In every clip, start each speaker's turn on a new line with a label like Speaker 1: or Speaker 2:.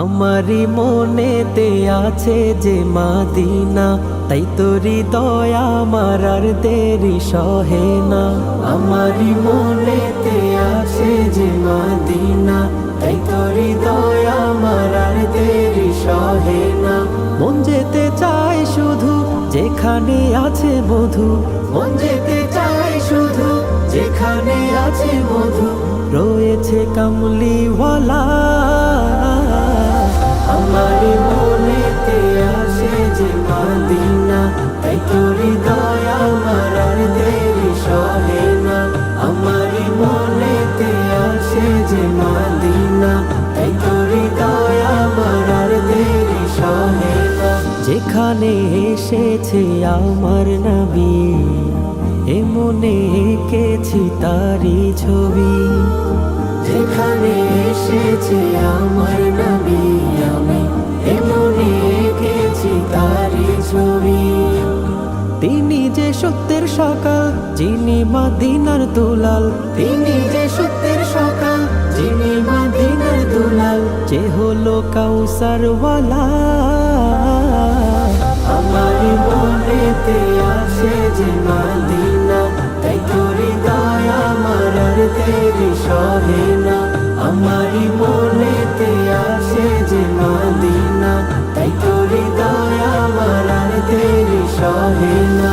Speaker 1: আমারি মনেতে আছে যে মাদিনা, তাই তোরি দয়া আমার আর দেরি সহে না। আমারি মনেতে আছে যে মাদিনা, তাই তোরি দয়া আমার আর দেরি সহে না। মন যেতে চাই শুধু যেখানে আছে মধু, মন যেতে চাই শুধু যেখানে আছে বধু রয়েছে কামলিওয়ালা যে মাদিনা, তাই তোরি দয়া আমার আর দেরি সহে না। আমার মনেতে আসে যে মাদিনা, তাই তোরি দয়া আমার আর দেরি সহে না। যেখানে এসেছে আমার নবী এ মনে এঁকেছি তারি ছবি। যেখানে এসেছে আমার সকাল যিনি মাদিনার দুলাল। তিনি যে সত্যের সকাল যিনি মাদিনার দুলাল। যে হলো কাউসার আমার মনেতে আসে যে মাদিনা তাই তোরি দয়া আমার আর দেরি সহে না। আমারি মনেতে আসে যে মাদিনা তাই তোরি দয়া আমার আর দেরি সহে না।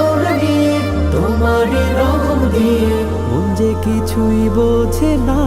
Speaker 1: কিছুই বোঝে না।